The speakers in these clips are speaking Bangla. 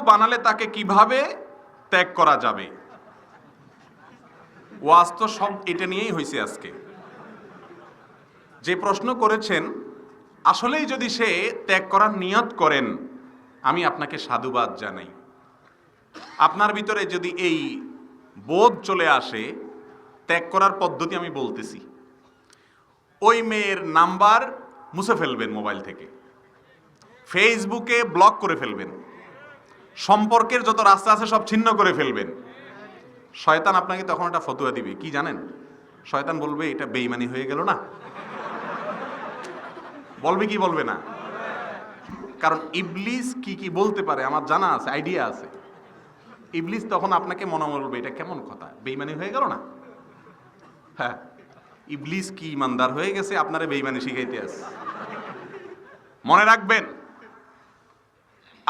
বানালে তাকে কীভাবে ত্যাগ করা যাবে? ওয়াজ তো সব এটা নিয়েই হয়েছে আজকে। যে প্রশ্ন করেছেন, আসলেই যদি সে ত্যাগ করার নিয়ত করেন, আমি আপনাকে সাধুবাদ জানাই। আপনার ভিতরে যদি এই বোধ চলে আসে, ত্যাগ করার পদ্ধতি আমি বলতেছি। ওই মেয়ের নাম্বার মুছে ফেলবেন মোবাইল থেকে। ফেসবুকে ব্লক করে ফেলবেন। সম্পর্কের যত রাস্তা আছে সব ছিন্ন করে ফেলবেন। শয়তান আপনাকে তখন একটা ফতুয়া দিবে, কি জানেন? শয়তান বলবে, এটা বেইমানি হয়ে গেল না। বলবে কি বলবে না? কারণ ইবলিস কি কি বলতে পারে, আমার জানা আছে, আইডিয়া আছে। ইবলিস তখন আপনাকে মনে বলবে, এটা কেমন কথা? বেইমানি হয়ে গেল না? হ্যাঁ ইবলিস কি ইমানদার হয়ে গেছে, আপনারে বেইমানি শিখাইতে আছে। মনে রাখবেন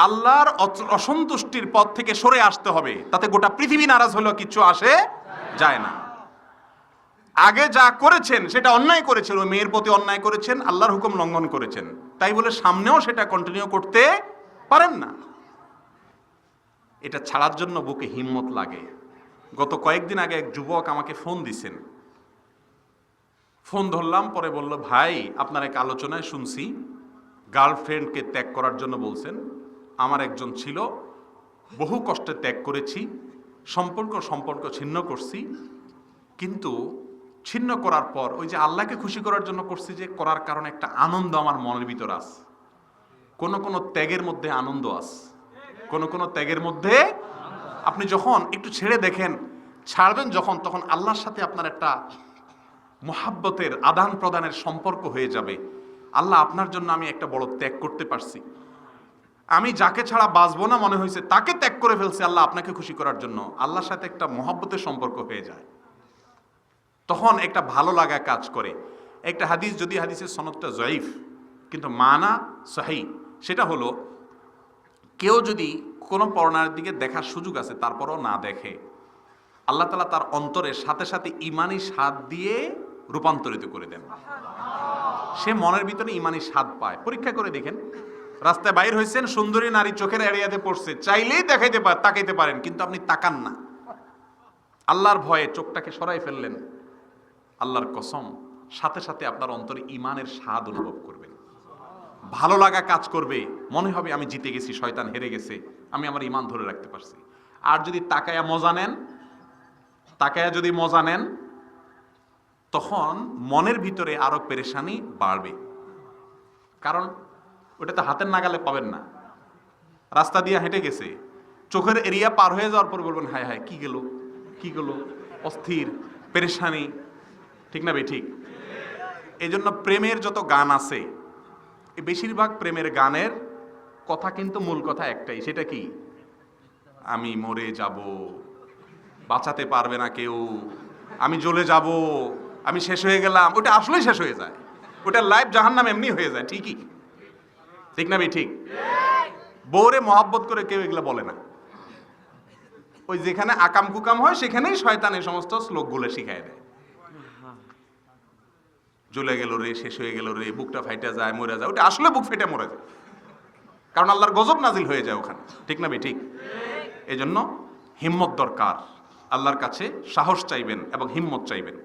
আল্লাহর অসন্তুষ্টির পথ থেকে সরে আসতে হবে। তাতে গোটা পৃথিবী নারাজ হলেও কিছু আসে যায় না। আগে যা করেছেন, সেটা অন্যায় করেছেন, ওই মেয়ের প্রতি অন্যায় করেছেন, আল্লাহর হুকুম লঙ্ঘন করেছেন। তাই বলে সামনেও সেটা কন্টিনিউ করতে পারেন না। এটা ছাড়ার জন্য বুকে হিম্মত লাগে। গত কয়েকদিন আগে এক যুবক আমাকে ফোন দিছেন। ফোন ধরলাম, পরে বলল, ভাই, আপনার এক আলোচনায় শুনছি। গার্লফ্রেন্ডকে ত্যাগ করার জন্য বলছেন। আমার একজন ছিল, বহু কষ্টে ত্যাগ করেছি, সম্পর্ক সম্পর্ক ছিন্ন করছি, কিন্তু ছিন্ন করার পর ওই যে আল্লাহকে খুশি করার জন্য করছি যে করার কারণে একটা আনন্দ আমার মনের ভিতর আস। কোন কোনো ত্যাগের মধ্যে আনন্দ আস। কোন কোন ত্যাগের মধ্যে আপনি যখন একটু ছেড়ে দেখেন, ছাড়বেন যখন, তখন আল্লাহর সাথে আপনার একটা মোহাব্বতের আদান প্রদানের সম্পর্ক হয়ে যাবে। আল্লাহ আপনার জন্য আমি একটা বড় ত্যাগ করতে পারছি। আমি যাকে ছাড়া বাঁচবো না মনে হয়েছে, তাকে ত্যাগ করে ফেলছে আল্লাহ আপনাকে খুশি করার জন্য। আল্লাহর সাথে একটা মহাব্বতের সম্পর্ক হয়ে যায়। তখন একটা ভালো লাগা কাজ করে। একটা হাদিস, যদি হাদিসের সনদটা জয়ীফ, কিন্তু মানা সাহি, সেটা হলো, কেউ যদি কোনো পড়নার দিকে দেখার সুযোগ আছে, তারপরও না দেখে, আল্লাহ তালা তার অন্তরের সাথে সাথে ইমানি স্বাদ দিয়ে রূপান্তরিত করে দেন। সে মনের ভিতরে ইমানি স্বাদ পায়। পরীক্ষা করে দেখেন রাস্তায় বাইর হয়েছেন সুন্দরী নারী চোখের এড়িয়াতে পড়ছে। চাইলেই দেখাইতে পার তাকাইতে পারেন, কিন্তু আপনি তাকান না। আল্লাহর ভয়ে চোখটাকে সরাই ফেললেন। আল্লাহর কসম, সাথে সাথে আপনার অন্তরে ইমানের স্বাদ অনুভব করবেন ভালো লাগা কাজ করবে। মনে হবে আমি জিতে গেছি, শয়তান হেরে গেছে। আমি আমার ইমান ধরে রাখতে পারছি। আর যদি তাকায়া মজা নেন, তাকায়া যদি মজা নেন, তখন মনের ভিতরে আরও পেরেশানি বাড়বে। কারণ ওটা তো হাতের নাগালে পাবেন না। রাস্তা দিয়ে হেঁটে গেছে। চোখের এরিয়া পার হয়ে যাওয়ার পর বলবেন, হায় হায়, কি গেল? কি গেল? অস্থির, পেরেশানি। ঠিক না বে ঠিক। এই জন্য প্রেমের যত গান আছে বেশিরভাগ প্রেমের গানের কথা কিন্তু মূল কথা একটাই, সেটা কি? আমি মরে যাব, বাঁচাতে পারবে না কেউ, আমি জ্বলে যাব, আমি শেষ হয়ে গেলাম। ওটা আসলেই শেষ হয়ে যায়। ওটা লাইফ জাহান্নাম এমনি হয়ে যায়, ঠিকই। ঠিক না ঠিক বউরে মহাব্বত করে কেউ এগুলো বলে না। ওই যেখানে আকাম কুকাম হয়, সেখানেই শয়তান এই সমস্ত শ্লোকগুলো শিখায় দেয়। জ্বলে গেল রে, শেষ হয়ে গেল রে, বুকটা ফাইটা যায়, মরে যায়, ওটা আসলে বুক ফেটে মরে যায়। কারণ আল্লাহর গজব নাজিল হয়ে যায় ওখানে। ঠিক না ঠিক এই জন্য হিম্মত দরকার। আল্লাহর কাছে সাহস চাইবেন এবং হিম্মত চাইবেন।